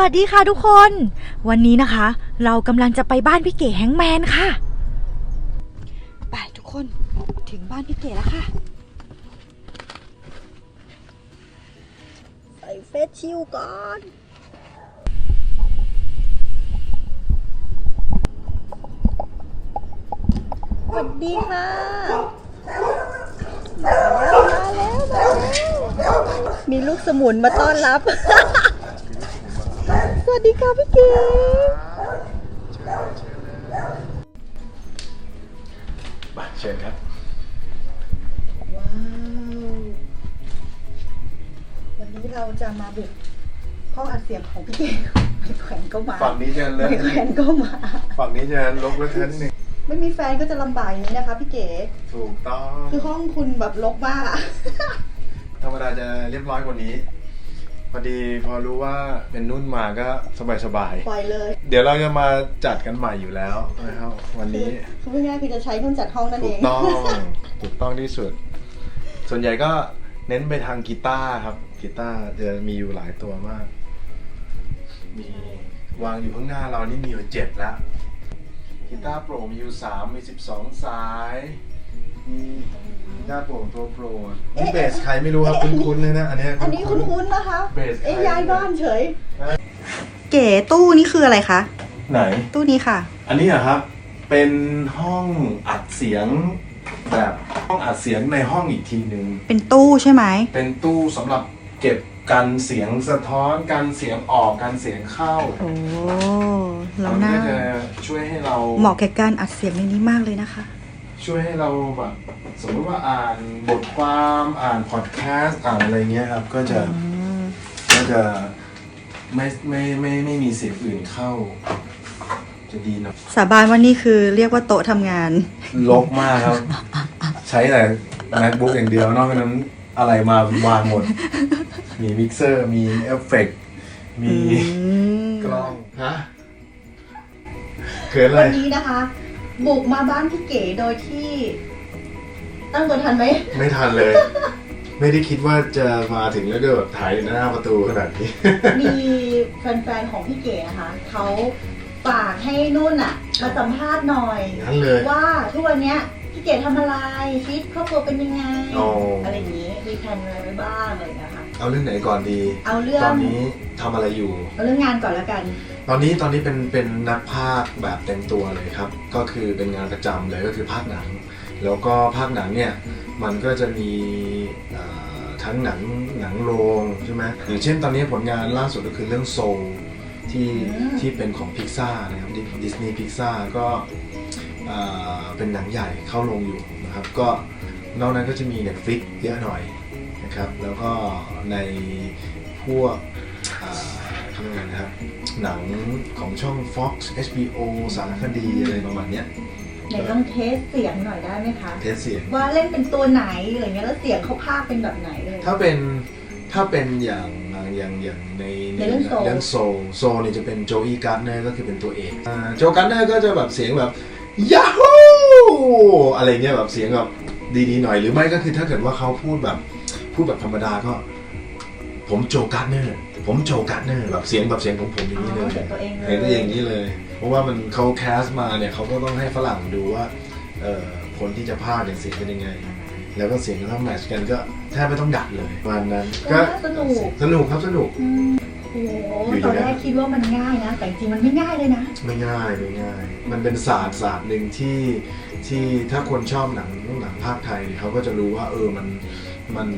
วัสดีค่ะทุกคน วันนี้นะคะ เรากำลังจะไปบ้านพี่เก๋แฮงแมนค่ะ ไปทุกคนถึงบ้านพี่เก๋แล้วค่ะ ใส่เฟซชิลก่อนสวัสดีค่ะ มาแล้วมาแล้ว มีลูกสมุนมาต้อนรับ วัสดีค่ะพี่เก๋มาเชิญครับ ว้าว วันนี้เราจะมาบุกห้องอัดเสียงของพี่เก๋ไม่แขวนก็มาฝั่งนี้จะเลิกไม่แขวนก็มา ฝั่งนี้จะลกเลิกเทนหนึ่งไม่มีแฟนก็จะลำบากอย่างนี้นะคะพี่เก๋ถูกต้อง คือห้องคุณแบบรกมากอะธรรมดาจะเรียบร้อยกว่านี้พ อดีพอรู้ว่าเป็นนุ่นมาก็สบายสบายๆปล่อยเลยเดี๋ยวเราจะมาจัดกันใหม่อยู่แล้วนะครับวันคือนี้ คือพูดง่ายๆคือจะใช้นุ่นจัดห้องนั่นถูเอกงต้อง ถูกต้องที่สุด ส่วนใหญ่ก็เน้นไปทางกีตาร์ครับ กีตาร์จะมีอยู่หลายตัวมาก มีวางอยู่ข้างหน้าเรานี่มีอยู่เจ็ดแล้วกีตาร์โปร่งมีอยู่สามมีสิบสองสาย มีกีตาโปร่งตัวโปร่งนี่เบสใครไม่รู้ครับคุ้นๆเลยนะ อันเนี้ยอันนี้คุ้นๆนะคะ เบสใครเอ๊ะย้ายบ้านเฉย เก๋ตู้นี่คืออะไรคะ ไหน ตู้นี้ค่ะ อันนี้อะครับ เป็นห้องอัดเสียงแบบห้องอัดเสียงในห้องอีกทีหนึ่ง เป็นตู้ใช่ไหม เป็นตู้สำหรับเก็บกันเสียงสะท้อนกันเสียงออกกันเสียงเข้าโอ้เรามันน่าก็จะช่วยให้เรา เหมาะแก่การอัดเสียงในนี้มากเลยนะคะ ช่วยให้เราแบบสมมติว่าอ่านบทความอ่านพอดแคสต์อ่านอะไรเงี้ยครับ ก็จะก็จะไม่ไม่ไม่ไม่มีเสียงอื่นเข้า จะดีหน่อยสาบานว่านี่คือเรียกว่าโต๊ะทำงาน ลกมากครับ ใช้แต่ macbook อย่างเดียวนอกจากนั้นอะไรมาวางหมด มีมิกเซอร์มีเอฟเฟกต์มีกล้องฮะเขินเลวันยนี้นะคะ บุกมาบ้านพี่เก๋โดยที่ตั้งตัวทันไหม ไม่ทันเลย ไม่ได้คิดว่าจะมาถึงแล้วก็แบบถ่ายหน้าประตูขนาดนี้ มีแฟนๆของพี่เก๋นะคะเขาฝากให้นุ่นอะมาสัมภาษณ์หน่อยงั้นเลย ว่าทุกวันเนี้ยพี่เก๋ทำอะไรชีวิตครอบครัวเป็นยังไง อ๋ออ อะไรอย่างนี้มีแผนอะไรไว้บ้างอะไรอย่างเงี้ยค่ะ เอาเรื่องไหนก่อนดี เอาเรื่อง ตอนนี้ทำอะไรอยู่ เอาเรื่องงานก่อนแล้วกัน ตอนนี้ตอนนี้เป็นเป็นนักพากย์แบบเต็มตัวเลยครับ ก็คือเป็นงานประจำเลยก็คือพากย์หนัง แล้วก็ภาคหนังเนี่ยมันก็จะมีเอ่อทั้งหนังหนังโรงใช่ไหมอย่างเช่นตอนนี้ผลงานล่าสุดก็คือเรื่องโซลที่อืม ที่เป็นของพิกซ่านะครับดิสนีย์พิกซ่าก็เอ่อเป็นหนังใหญ่เข้าโรงอยู่นะครับก็นอกนั้นก็จะมี Netflix เยอะหน่อย นะครับแล้วก็ในพวกเอ่อเขาเรียกอะไรนะครับ หนังของช่อง Fox HBO สารคดีอะไรประมาณเนี้ยไหนต้องเทสเสียงหน่อยได้ไหมคะเทสเสียงว่าเล่นเป็นตัวไหนอะไรเงี้ยแล้วเสียงเขาพากย์เป็นแบบไหนเลย ถ้าเป็นถ้าเป็นอย่างอย่างอย่างในในเรื่องโซลเรื่องโซลโซลเนี่ยจะเป็นโจอีการ์เนอร์ก็คือเป็นตัวเอกอ่าโจการ์เนอร์ก็จะแบบเสียงแบบยาฮูอะไรเงี้ยแบบเสียงแบบดีๆหน่อยหรือไม่ก็คือถ้าเกิดว่าเขาพูดแบบ พูดแบบธรรมดาก็ ผมโจการ์เนอร์ ผมโจการ์เนอร์แบบเสียงแบบเสียงของผมอย่างนี้เลยเสียงตัวเองเลย เห็นตัวเองอย่างนี้เลย เพราะว่ามันเขาแคสมาเนี่ยเขาก็ต้องให้ฝรั่งดูว่าเอ่อคนที่จะพากย์เนี่ยเสียงเป็นยังไง แล้วก็เสียงถ้าแมทช์กันก็แทบไม่ต้องดัดเลยประมาณนั้นก็ก็สนุก สนุกครับสนุก อืมโอ้โหอยู่ตอนดีนะแรกคิดว่ามันง่ายนะ แต่จริงๆมันไม่ง่ายเลยนะ ไม่ง่ายไม่ง่าย มันเป็นศาสตร์ศาสตร์หนึ่งที่ที่ถ้าคนชอบหนังหนังภาคไทยเนี่ยเขาก็จะรู้ว่าเออมัน มัน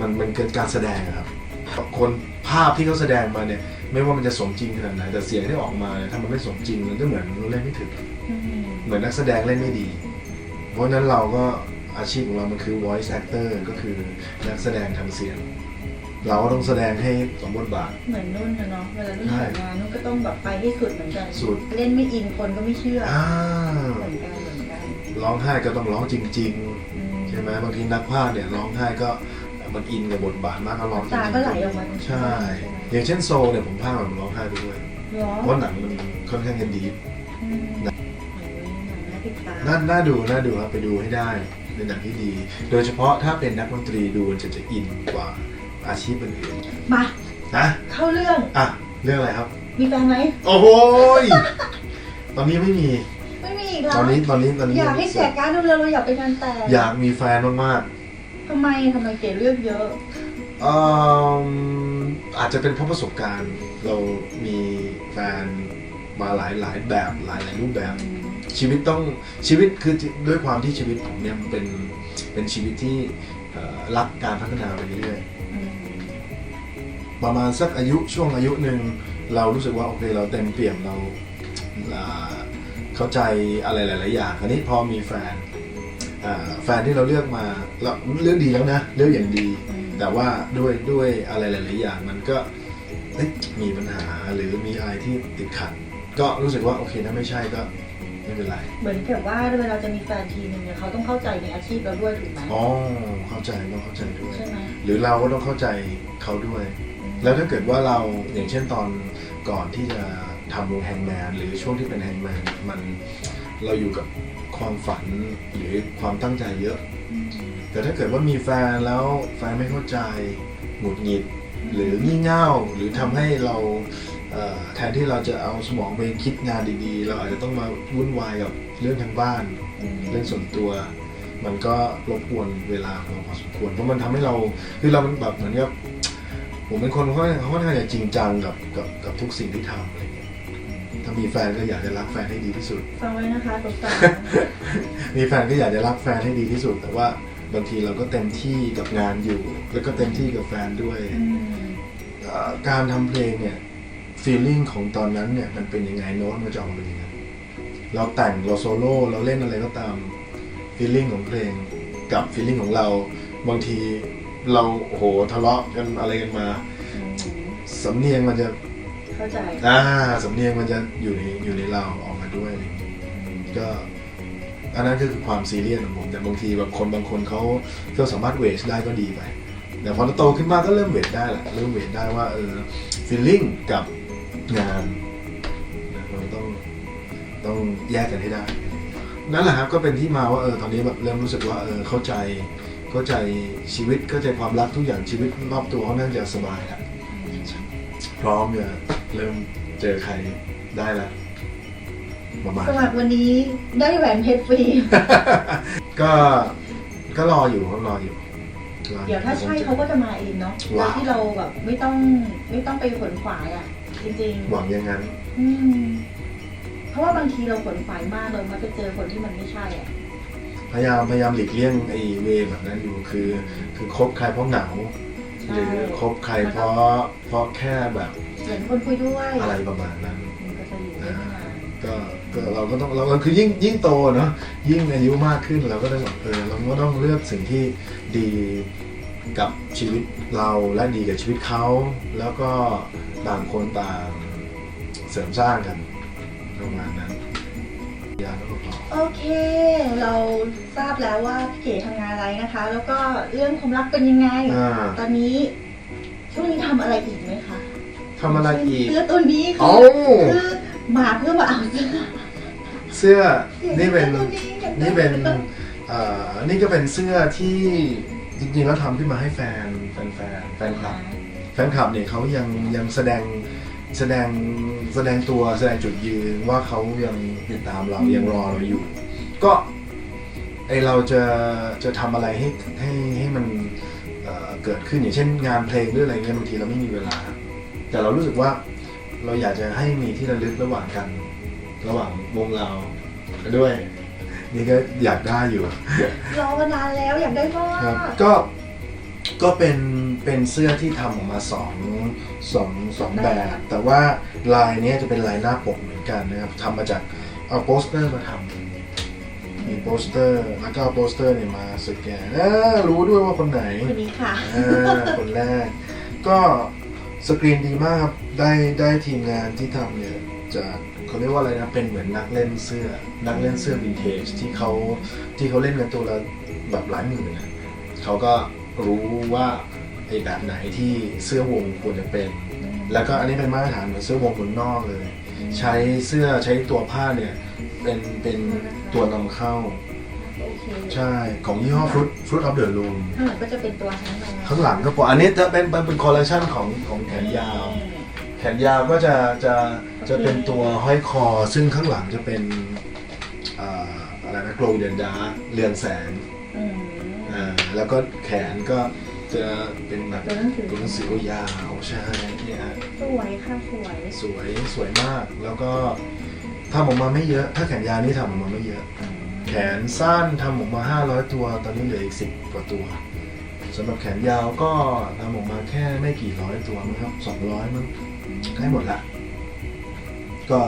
มันมันเกิดการแสดงอะครับ คนภาพที่เขาแสดงมาเนี่ย ไม่ว่ามันจะสมจริงขนาดไหนแต่เสียงที่ออกมาเนี่ยถ้ามันไม่สมจริงมันก็เหมือนเล่นไม่ถึงอืมเหมือนนักแสดงเล่นไม่ดี เพราะฉะนั้นเราก็อาชีพของเรามันคือ voice actor ก็คือนักแสดงทางเสียง เราก็ต้องแสดงให้สมบทบาท เหมือนนุ่นนะเนาะเวลานุ่นใช่ทำงานนุ่นก็ต้องแบบไปให้สุดเหมือนกันสุด เล่นไม่อินคนก็ไม่เชื่ออ่าเหมือนกันเหมือนกันร้องไห้ก็ต้องร้องจริงอืมๆ ใช่ไหมบางทีนักพากย์เนี่ยร้องไห้ก็มันอินกับบทบาทมากก็ร้องจริงตาๆก็ไหลออกมาใช่ อย่างเช่นโซลเนี่ยผมพากย์แบบร้องไห้ไปด้วยเหรอเพราะหนังมันค่อนข้างจะดีฟอืมโอ้ยหนังน่าติดตามน่าน่าดูน่าดูครับไปดูให้ได้เป็นหนังที่ดี โดยเฉพาะถ้าเป็นนักดนตรีดูมันจะจะอินกว่าอาชีพอื่นมาๆนะเข้าเรื่องอะเรื่องอะไรครับ มีแฟนไหมโอ้โหยตอนนี้ไม่มีไม่มีอีกแล้ว ตอนนี้ตอนนี้ตอนนี้อยากให้แจกการ์ดเร็วๆเราอยากไปงานแต่งอยากมีแฟนมากทำไมทำไมเก๋เลือกเยอะ ๆเอิ่มอาจจะเป็นเพราะประสบการณ์ เรามีแฟนมาหลายหลายแบบหลายหลายรูปแบบ ชีวิตต้องชีวิตคือด้วยความที่ชีวิตผมเนี่ยมันเป็นเป็นชีวิตที่เอ่อรักการพัฒนาไปเรื่อยๆประมาณสักอายุช่วงอายุหนึ่งเรารู้สึกว่าโอเคเราเต็มเปี่ยมเราอ่า เข้าใจอะไรหลาย ๆ อย่างคราวนี้พอมีแฟนอ่าแฟนที่เราเลือกมาเราเลือกดีแล้วนะเลือกอย่างดี แต่ว่าด้วยด้วยอะไรหลาย ๆ อย่างมันก็เอ๊ะมีปัญหาหรือมีอะไรที่ติดขัด ก็รู้สึกว่าโอเคถ้าไม่ใช่ก็ไม่เป็นไร เหมือนกับว่าเวลาจะมีแฟนทีนึงเนี่ยเขาต้องเข้าใจในอาชีพเราด้วยถูกไหมอ๋อเข้าใจต้องเข้าใจด้วยใช่ไหมหรือเราก็ต้องเข้าใจเขาด้วย แล้วถ้าเกิดว่าเราอย่างเช่นตอนก่อนที่จะ ทำวงแฮงแมนหรือช่วงที่เป็นแฮงแมนมันเราอยู่กับความฝันหรือความตั้งใจเยอะ แต่ถ้าเกิดว่ามีแฟนแล้วแฟนไม่เข้าใจหงุดหงิดหรืองี่เง่าหรือทำให้เราเอ่อแทนที่เราจะเอาสมองไปคิดงานดีๆ เราอาจจะต้องมาวุ่นวายกับเรื่องทางบ้าน เรื่องส่วนตัว มันก็รบกวนเวลาของเราพอสมควรเพราะมันทำให้เราคือเรามันแบบเหมือนกับผมเป็นคนค่อนข้างค่อนข้างจะจริงจังกับกับกับทุกสิ่งที่ทำอะไรเงี้ย ถ้ามีแฟนก็อยากจะรักแฟนให้ดีที่สุด ฟังไว้นะคะตุ๊กตามีแฟนก็อยากจะรักแฟนให้ดีที่สุด แต่ว่าบางทีเราก็เต็มที่กับงานอยู่ แล้วก็เต็มที่กับแฟนด้วยเอ่อการทำเพลงเนี่ยฟีลลิ่งของตอนนั้นเนี่ยมันเป็นยังไงโน้ตมันจะออกมาเป็นยังไงเราแต่งเราโซโล่เราเล่นอะไรก็ตามฟีลลิ่งของเพลงกับฟีลลิ่งของเรา บางทีเราโอ้โหทะเลาะกันอะไรกันมา สำเนียงมันจะ เข้าใจ อ่าสำเนียงมันจะอยู่ในอยู่ในเราออกมาด้วยอะไรอย่างเงี้ยก็อันนั้นก็คือความซีเรียสของผมแต่บางทีแบบคนบางคนเขาเขาสามารถเวทได้ก็ดีไปแต่พอเราโตขึ้นมาก็เริ่มเวทได้แหละเริ่มเวทได้ว่าเออฟีลลิ่งกับงานนะมันต้องต้องแยกกันให้ได้ นั่นแหละครับก็เป็นที่มาว่าเออตอนนี้แบบเริ่มรู้สึกว่าเออเข้าใจเข้าใจชีวิตเข้าใจความรักทุกอย่างชีวิตรอบตัวเขาน่าจะสบายแล้วพร้อมจะ เริ่มเจอใครได้แล้วประมาณสมัครวันนี้ได้แหวนเพชรฟรี ก็ก็รออยู่ครับรออยู่รออเดี๋ยวถ้าใช่เขาก็จะมาเองเนาะโดว้ายวที่เราแบบไม่ต้องไม่ต้องไปขนขวายอะ จริงหวังอย่างนั้น ๆอืมเพราะว่าบางทีเราขนขวายมากเรามักจะเจอคนที่มันไม่ใช่อะ พยายามพยายามหลีกเลี่ยงไอ้เวย์แบบนั้นอยู่คือ คือคบใครเพราะเหงาใช่หรือคบใครเพราะเพราะแค่แบบ เหมือนคนคุยด้วยอะไรประมาณนั้นมันก็จะอยู่ได้ไม่นานก็ก็เราก็ต้องเราเราคือยิ่งยิ่งโตเนาะยิ่งอายุมากขึ้นเราก็ต้องแบบเออเราก็ต้องเลือกสิ่งที่ดีกับชีวิตเราและดีกับชีวิตเขา แล้วก็ต่างคนต่างเสริมสร้างกันประมาณนั้นยาแล้วก็พอ โอเค เราทราบแล้วว่าพี่เก๋ทำงานอะไรนะคะ แล้วก็เรื่องความรักเป็นยังไง อ่า ตอนนี้ช่วงนี้ทำอะไรอีกไหมคะ ทำอะไรอีก เสื้อตัวนี้คืเอ้า คือมาเพื่อมาเอาเสื้อเสื้อนี่เป็นสื้อตัวอยากได้นี่เป็นเอ่อนี่ก็เป็นเสื้อที่จริงๆแล้วทำขึ้นมาให้แฟนแฟนแฟนแฟนคลับ แฟนคลับเนี่ยเขายังยังแสดงแสดงแสดงตัวแสดงจุดยืนว่าเขายังติดตามเรายังรอเราอยู่ ก็ไอเราจะจะทำอะไรให้ให้ให้มันเอ่อเกิดขึ้นอย่างเช่นงานเพลงหรืออะไรเงี้ยบางทีเราไม่มีเวลา แต่เรารู้สึกว่าเราอยากจะให้มีที่ระลึกระหว่างกัน ระหว่างวงเราด้วย นี่ก็อยากได้อยู่ รอมานานแล้วอยากได้มากครับก็ก็เป็นเป็นเสื้อที่ทำออกมาสองสองสองแบบ แต่ว่าลายเนี้ยจะเป็นลายหน้าปกเหมือนกันนะครับทำมาจากเอาโปสเตอร์มาทำมีโปสเตอร์แล้วก็เอาโปสเตอร์เนี่ยมาสแกนเอ้อรู้ด้วยว่าคนไหนคนนี้ค่ะ อ่าคนแรก ก็ สกรีนดีมากครับได้ได้ทีมงานที่ทำเนี่ยจากเขาเรียกว่าอะไรนะเป็นเหมือนนักเล่นเสื้อ นักเล่นเสื้อวินเทจที่เขาที่เขาเล่นกันตัวละแบบหลายหมื่นนะเขาก็รู้ว่าไอ้แบบไหนที่เสื้อวงควรจะเป็น แล้วก็อันนี้เป็นมาตรฐานเหมือนเสื้อวงบนนอกเลย ใช้เสื้อใช้ตัวผ้าเนี่ยเป็นเป็นตัวนำเข้าโอเคใช่ของยี่ห้อฟรุตฟรุตออฟเดอะลูมข้างหลังก็จะเป็นตัวชั้นใน ข้างหลังก็ปกอันนี้จะเป็นเป็นเป็นคอลเลคชันของของแขนยาวแขแขนยาวก็จะจะจะเป็นตัวห้อยคอ ซึ่งข้างหลังจะเป็นอ่าอะไรนะโกลเดนดาเรืองแสงอืม อ่าแล้วก็แขนก็จะเป็นแบบตัวหนังสือ ตัวหนังสือยาวใช่เนี่ยฮะ สวยค่ะสวย สวยสวยมากแล้วก็ทำออกมาไม่เยอะ ถ้าแขนยาวนี่ทำออกมาไม่เยอะ แขนสั้นทำออกมา 500 ตัว ตอนนี้เหลืออีก 10 กว่าตัว สำหรับแขนยาวก็ทำออกมาแค่ไม่กี่ร้อยตัวมั้งครับ200มั้งใกล้หมดละ ก็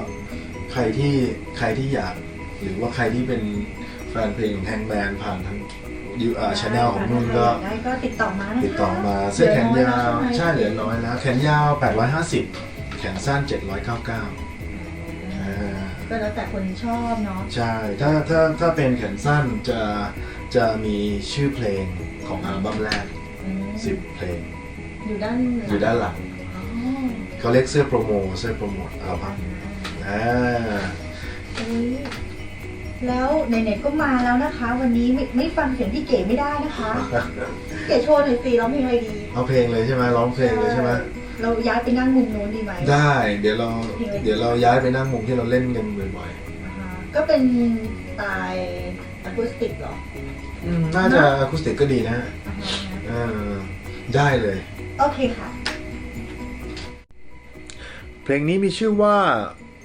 ใครที่ใครที่อยากหรือว่าใครที่เป็นแฟนเพลงของแฮงแมนผ่านทางยูอ่าชแนลของนุ่นก็ได้ก็ติดต่อมานะคะติดต่อมาเสื้อแขนยาวเหลือน้อยแล้วใช่เหลือน้อยแล้ว แขนยาว 850 แขนสั้น 799อ่าก็แล้วแต่คนชอบเนาะใช่ถ้าถ้าถ้าเป็นแขนสั้นจะจะมีชื่อเพลง ของอัลบั้มแรกอืม10 เพลง อยู่ด้านหลังอยู่ด้านหลัง อ๋อเขาเรียกเสื้อโปรโมเสื้อโปรโมทอัลบั้มอ่า เอ้ยแล้วไหนๆก็มาแล้วนะคะ วันนี้ไม่ไม่ฟังเสียงพี่เก๋ไม่ได้นะคะพี่เก๋โชว์หน่อยสิร้องเพลงอะไรดี เอาเพลงเลยใช่ไหมร้องเพลงเลยใช่ไหมเราย้ายไปนั่งมุมนู้นดีไหม ได้ เดี๋ยวเราเดี๋ยวเราย้ายไปนั่งมุมที่เราเล่นกันบ่อยนะคะก็เป็นสไตล์อะคูสติกเหรอ ๆ อืมน่าจะอะคูสติกก็ดีนะอ่าฮะเออได้เลย โอเคค่ะ เพลงนี้มีชื่อว่า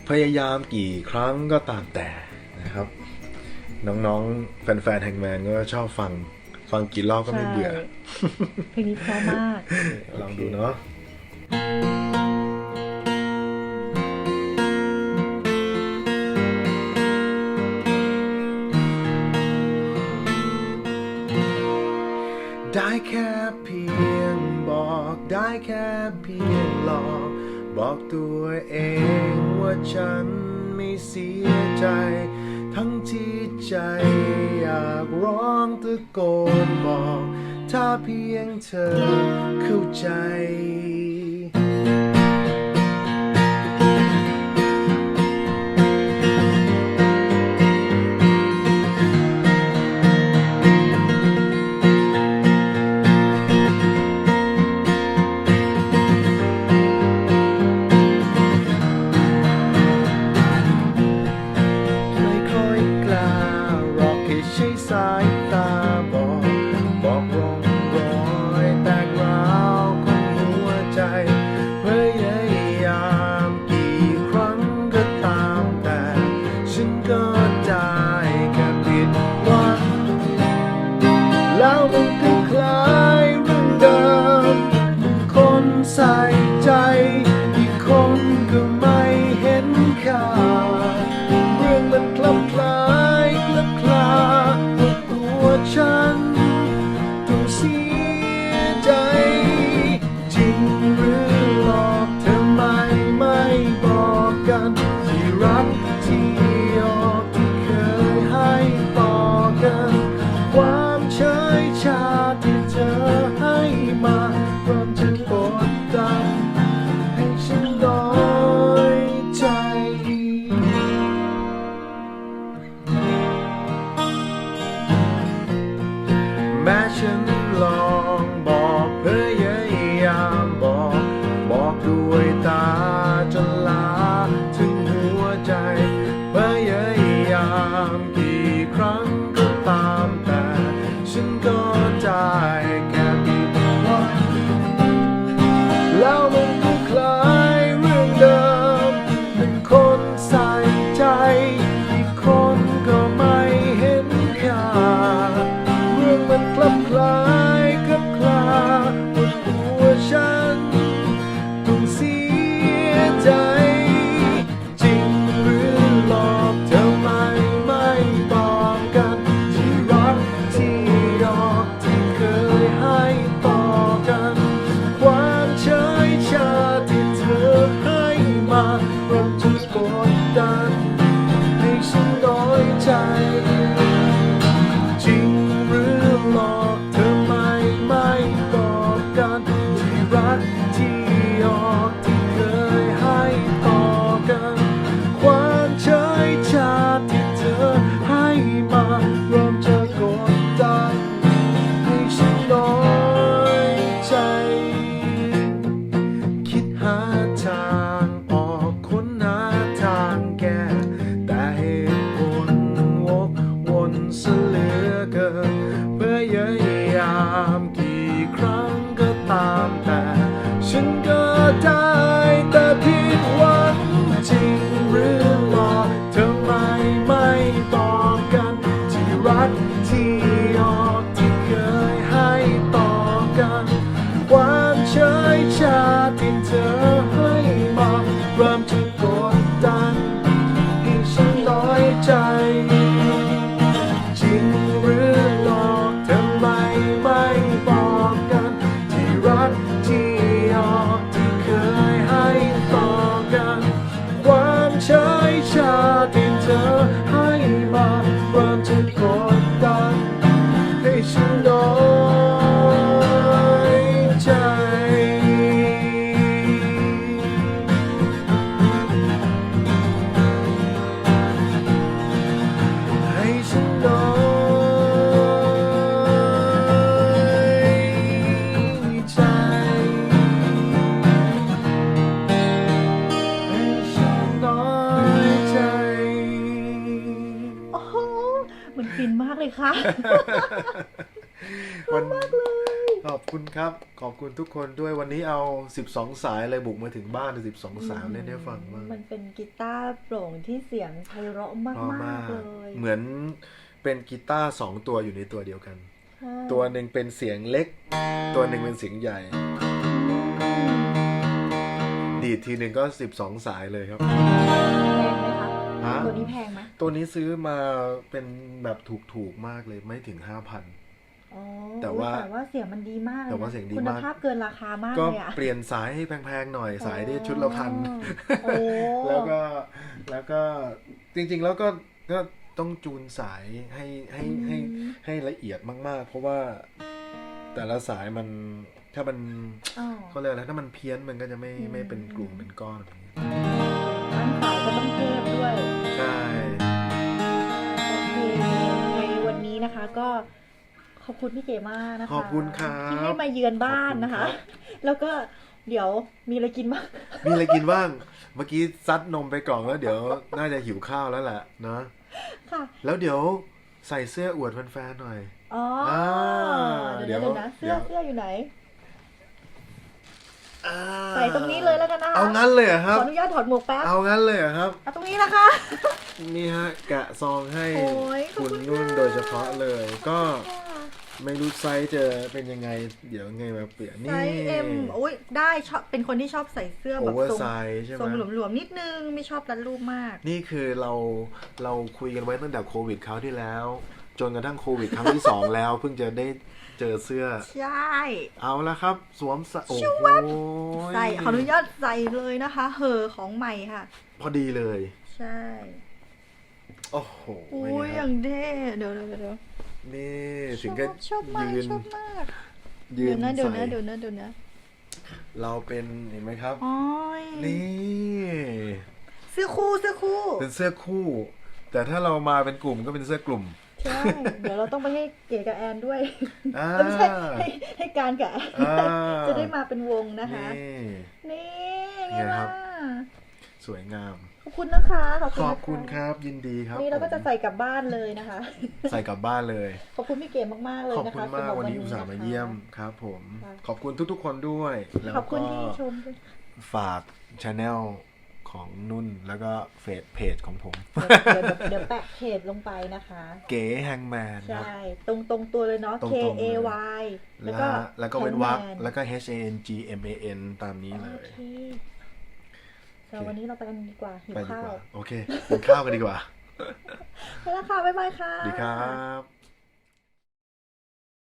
พยายามกี่ครั้งก็ตามแต่นะครับ น้องๆ แฟนๆแฮงแมนก็ชอบฟัง ฟังกี่รอบก็ไม่เบื่อ ใช่เพลงนี้เพราะมาก ลองดูเนาะ บอกตัวเองว่าฉันไม่เสียใจ ทั้งที่ใจอยากร้องตะโกนบอก ถ้าเพียงเธอเข้าใจ ฉันน้อยใจามกี่ครั้งก็ตามแต่ ฉันก็ได้ วันขอบคุณครับ ขอบคุณทุกคนด้วยวันนี้เอา 12 สายเลยบุกมาถึงบ้าน12 สายเล่นให้ฟังมากมันเป็นกีตาร์โปร่งที่เสียงไพเราะมากเพราะมามากกเลย เหมือนเป็นกีตาร์สองตัวอยู่ในตัวเดียวกันใช่ตัวหนึ่งเป็นเสียงเล็ก ตัวหนึ่งเป็นเสียงใหญ่ ดีดทีหนึ่งก็ 12 สายเลยครับแพงไหมคะ ฮะ ตัวนี้แพงไหมตัวนี้ซื้อมาเป็นแบบถูกๆมากเลยไม่ถึง5,000อ๋อแต่ว่าแต่ว่าเสียงมันดีมากลนะแต่ว่าเสียงดีคุณมากภาพเกินราคามากก็เลยอะ เปลี่ยนสายให้แพงๆหน่อยสายที่ชุดละพัน โอ้ แล้วก็แล้วก็จริงๆแล้วก็ก็ต้องจูนสายให้ให้ให้ให้ละเอียดมากๆ เพราะว่าแต่ละสายมันถ้ามันอ๋อ เขาเรียกอะไรถ้ามันเพี้ยนมันก็จะไม่ไม่เป็นกลุ่มเป็นก้อนแบบนี้ตั้งสาย ก็ต้องเทพด้วย ใช่ โอเคในวันนี้นะคะก็ขอบคุณพี่เก๋มากนะคะขอบคุณครับที่ให้มาเยือนบ้านนะคะ ขอบณรับแล้วก็เดี๋ยวมีอะไรกินบ้างมีอะไรกินบ้าง เมื่อกี้ซัดนมไปกล่องแล้วเดี๋ยวน่าจะหิวข้าวแล้วแหละเนาะค่ะแล้วเดี๋ยวใส่เสื้ออวดแฟนๆหน่อย อ๋ออ่าเดี๋ยวเดี๋นะยวเดี๋ยวนะเสื้อเดี๋ยว เสื้ออยู่ไหน อ่าใส่ตรงนี้เลยแล้วกันนะคะเอางั้นเลยเหรอคขรับออนุญาตถอดหมวกแป๊บเอางั้นเลยเหรอครับ เอาตรงนี้นะคะ นี่ฮะแกะซองให้โอ้ยขอบคุคุณณนุ่นค่ะ โดยเฉพาะเลย ก็ไม่รู้ไซส์จะเป็นยังไง เดี๋ยวไงมาเปลี่ยนไซนี่ส์เอ็มอุ้ยได้ชอบเป็นคนที่ชอบใส่เสื้อโอแบบเวอทรร์งไซส์ใช่ไหทรงมหลวมๆนิดนึงไม่ชอบรัดรูปมาก นี่คือเราเราคุยกันไว้ตั้งแต่โควิดคราวที่แล้ว จนกระทั่งโควิดครั้งที่สองแล้วเพิ่งจะได้ เจอเสื้อ ใช่ เอาละครับ สวมใส่โอ้โหใส่ขออนุญาตใส่เลยนะคะ เหอของใหม่ค่ะ พอดีเลย ใช่โอ้โหอุ้เป็นยไงอครับย่างเท่เดี๋ยวเดี๋ยวเดี๋ยวนี่ถึงชก็อบชอบมากยืนชอบมากยืเดี๋ยนวนะเดี๋ยวใส่นะเดี๋ยวนะเดี๋ยวนะเราเป็นเห็นไหมครับ โอ้ยนี่เสื้อคู่เสื้อคู่ เป็นเสื้อคู่ แต่ถ้าเรามาเป็นกลุ่มก็เป็นเสื้อกลุ่ม ใช่เดี๋ยวเราต้องไปให้เก๋กับแอนด้วยอ่า ไม่ใช่ให้ให้การกับแอนอ่า จะได้มาเป็นวงนะคะ นี่ นี่ไงไงครัล่ะบ สวยงาม ขอบคุณนะคะขอบคุณขนะะอบคุณครับยินดีครับนี่เราก็จะผมใส่กลับบ้านเลยนะคะใส่กลับบ้านเลย ขอบคุณพี่เก๋มากๆเลยขอบนะคุคะณมากสำหรับวันนี้อุตส่าห์มาเยี่ยมะครับผม ค่ะ ขอบคุณทุกๆคนด้วย แล้วขอบคุก็ณที่ชมด้วยฝากช anel ของนุ่นแล้วก็เฟซเพจของผมเดี๋ยวเดี๋ยวเดี๋ยวแปะเพจลงไปนะคะ เก๋แฮงแมนครับ ใช่ ตรงตรงตัวเลยเนาะ ตรง K ๆ A เลย Y แล้วก็แล้วก็เว้นวรรค Hangman แล้วก็ H A N G M A N ตามนี้เลยโอเคแต่วันนี้เราไปกันดีกว่าหิวไปดีข้ากว ว่า โอเคกินข้าวกันดีกว่าไปแล้วค่ะ บ๊ายบายค่ะ ดีครับ